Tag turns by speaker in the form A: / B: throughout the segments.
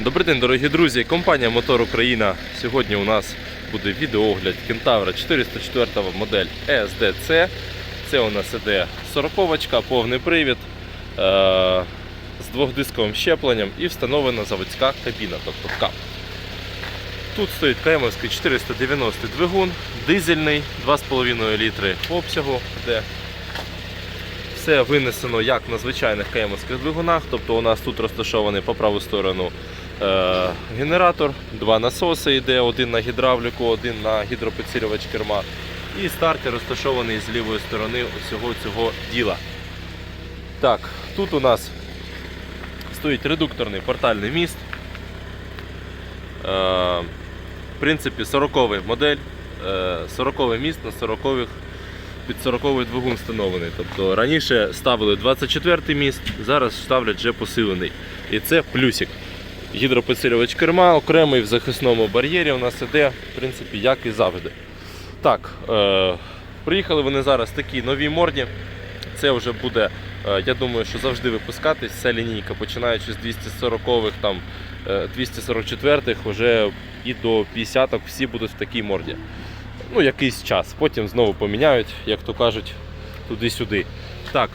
A: Добрий день, дорогі друзі. Компанія Мотор Україна. Сьогодні у нас буде відеоогляд Кентавра 404 модель SDC. Це у нас іде 40 повний привід е- з двохдисковим щепленням і встановлена заводська кабіна, тобто КАП. Тут стоїть КМовський 490 двигун, дизельний 2,5 літри обсягу. Де все винесено як на звичайних КМовських двигунах, тобто у нас тут розташований по праву сторону е, генератор, два насоси йде, один на гідравліку, один на гідропідсилювач керма. І стартер розташований з лівої сторони усього цього діла. Так, тут у нас стоїть редукторний портальний міст. Е, в принципі, 40 модель, е, 40 міст на 40 під 40 двигун встановлений. Тобто раніше ставили 24 міст, зараз ставлять вже посилений. І це плюсик. Гідропідсилювач керма окремий в захисному бар'єрі у нас іде, в принципі, як і завжди. Так, е, приїхали вони зараз в такій новій морді. Це вже буде, е, я думаю, що завжди випускатись ця лінійка, починаючи з 240-х, там, е, 244-х, вже і до 50-х всі будуть в такій морді. Ну, якийсь час. Потім знову поміняють, як то кажуть, туди-сюди. Так.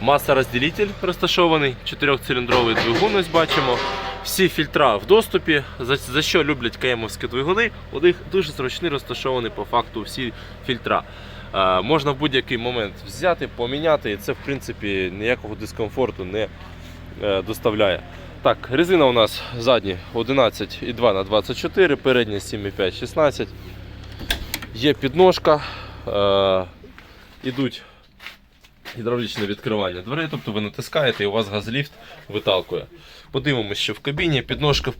A: Масорозділитель розташований, 4-циліндровий двигун, ось бачимо. Всі фільтра в доступі. За, за що люблять кемовські двигуни? У них дуже зручні розташовані по факту всі фільтра. Е, можна в будь-який момент взяти, поміняти, і це в принципі ніякого дискомфорту не е, доставляє. Так, резина у нас задні 11,2 на 24, передня 7,5 16. Є підножка, е, ідуть гідравлічне відкривання дверей, тобто ви натискаєте і у вас газліфт виталкує. Подивимося, що в кабіні підножка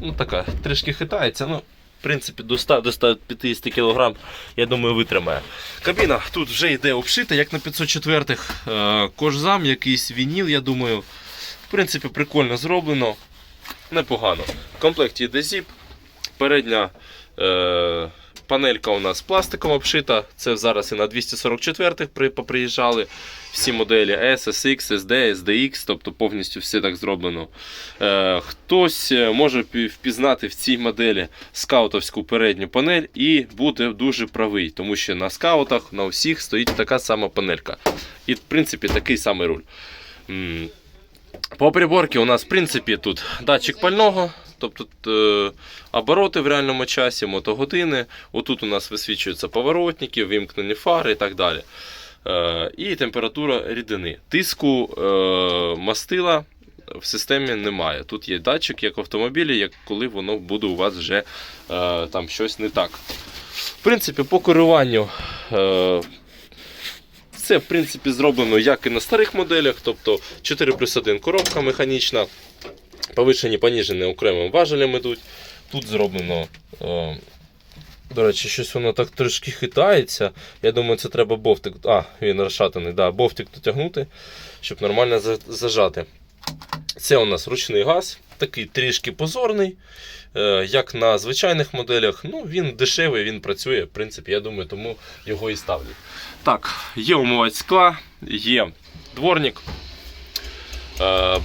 A: ну, така, трішки хитається. Ну, в принципі, до 100 до 150 кг, я думаю, витримає. Кабіна тут вже йде обшита, як на 504-х. Е, кожзам, якийсь вініл, я думаю. Принципі, прикольно зроблено. Непогано. В комплекті йде зіп. Передня е, панелька у нас пластиком обшита. Це зараз і на 244-х при, поприїжджали всі моделі S, SX, SD, SDX, тобто повністю все так зроблено. Е, хтось е, може впізнати в цій моделі скаутовську передню панель і буде дуже правий, тому що на скаутах на усіх стоїть така сама панелька. І в принципі такий самий руль. По приборці у нас, в принципі, тут датчик пального, тобто е, обороти в реальному часі, мотогодини. Отут у нас висвічуються поворотники, вимкнені фари і так далі. Е, і температура рідини. Тиску е, мастила в системі немає. Тут є датчик, як в автомобілі, як коли воно буде у вас вже е, там щось не так. В принципі, по керуванню. Е, це в принципі зроблено як і на старих моделях, тобто 4 плюс 1 коробка механічна, повишені, поніжені окремим важелем йдуть. Тут зроблено, е, до речі, щось воно так трошки хитається. Я думаю, це треба бовтик. А, він розшатаний, да, бовтик дотягнути, щоб нормально зажати. Це у нас ручний газ, такий трішки позорний. е, Як на звичайних моделях, ну він дешевий, він працює, в принципі, я думаю, тому його і ставлять. Так, є умивач скла, є дворник. Е,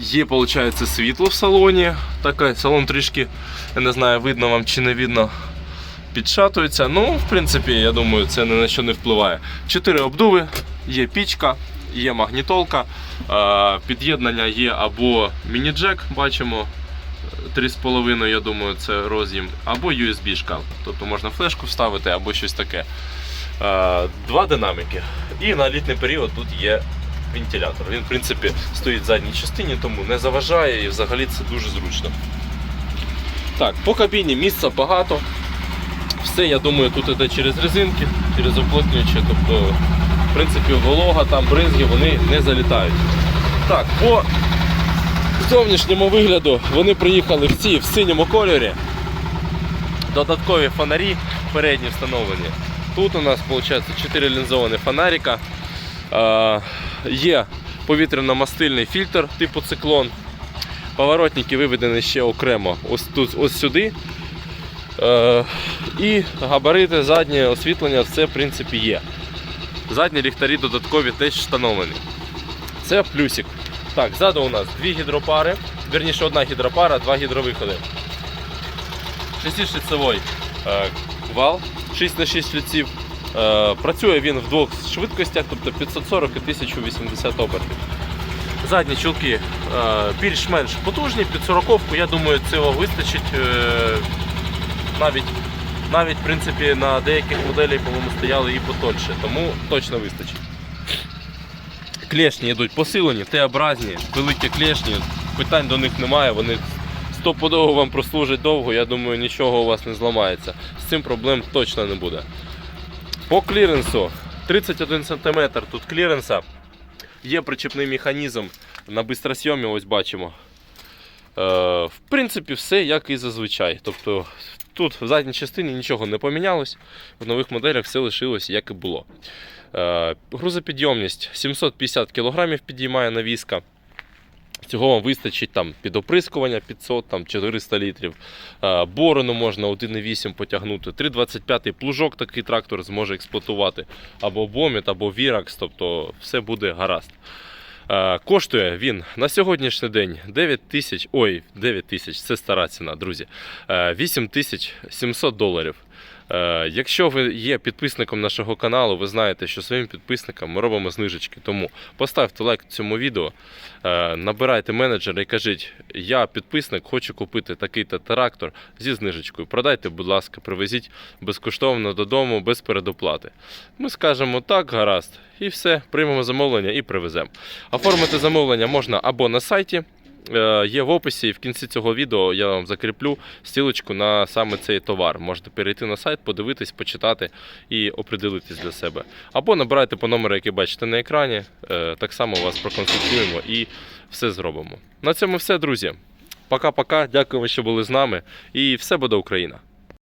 A: Є, виходить, світло в салоні. Таке, салон трішки, я не знаю, видно вам чи не видно, підшатується. Ну, в принципі, я думаю, це ні на що не впливає. Чотири обдуви, є пічка, є магнітолка, е, під'єднання є або міні-джек, бачимо. 3,5, я думаю, це роз'єм, або USB-шка. Тобто можна флешку вставити або щось таке. Е, Два динаміки. І на літній період тут є вентилятор. Він, в принципі, стоїть в задній частині, тому не заважає і взагалі це дуже зручно. Так, по кабіні місця багато. Все, я думаю, тут іде через резинки, через оплотнюючі, тобто, в принципі, волога, там бризги, вони не залітають. Так, по зовнішньому вигляду вони приїхали всі в синьому кольорі. Додаткові фонарі передні встановлені. Тут у нас виходить 4 лінзовані фонарика. Е, є повітряно-мастильний фільтр типу циклон. Поворотники виведені ще окремо ось тут, ось сюди. Е, і габарити, заднє освітлення, все в принципі є. Задні ліхтарі додаткові теж встановлені. Це плюсик. Так, ззаду у нас дві гідропари, вірніше одна гідропара, два гідровиходи. Шестишліцевий е, вал, 6 на 6 шліців. Е, працює він в двох швидкостях, тобто 540 і 1080 обертів. Задні чулки е, більш-менш потужні, під 40 я думаю, цього вистачить навіть, навіть в принципі, на деяких моделях, по-моєму, стояли і потоньше, тому точно вистачить. Клешні йдуть посилені, Т-образні, великі клешні, питань до них немає, вони стопудово вам прослужать довго, я думаю, нічого у вас не зламається. З цим проблем точно не буде. По кліренсу 31 см тут кліренса. Є причепний механізм на бистросйомі, ось бачимо. В принципі, все як і зазвичай. Тобто тут в задній частині нічого не помінялось, в нових моделях все лишилось як і було. Е, грузопідйомність 750 кг підіймає навіска. Цього вам вистачить там під оприскування 500, там 400 літрів. Е, Борону можна 1,8 потягнути. 3,25 плужок такий трактор зможе експлуатувати. Або Боміт, або Virax, тобто все буде гаразд. Е, Коштує він на сьогоднішній день 9 тисяч, ой, 9 тисяч, це стара ціна, друзі. Е, 8 тисяч 700 доларів. Е, Якщо ви є підписником нашого каналу, ви знаєте, що своїм підписникам ми робимо знижечки. Тому поставте лайк цьому відео, е, набирайте менеджера і кажіть, я підписник, хочу купити такий-то трактор зі знижечкою. Продайте, будь ласка, привезіть безкоштовно додому, без передоплати. Ми скажемо так, гаразд, і все, приймемо замовлення і привеземо. Оформити замовлення можна або на сайті. Е, Є в описі і в кінці цього відео я вам закріплю стілочку на саме цей товар. Можете перейти на сайт, подивитись, почитати і оприділитись для себе. Або набирайте по номеру, який бачите на екрані. е, Так само вас проконсультуємо і все зробимо. На цьому все, друзі. Пока-пока. Дякуємо, що були з нами. І все буде Україна!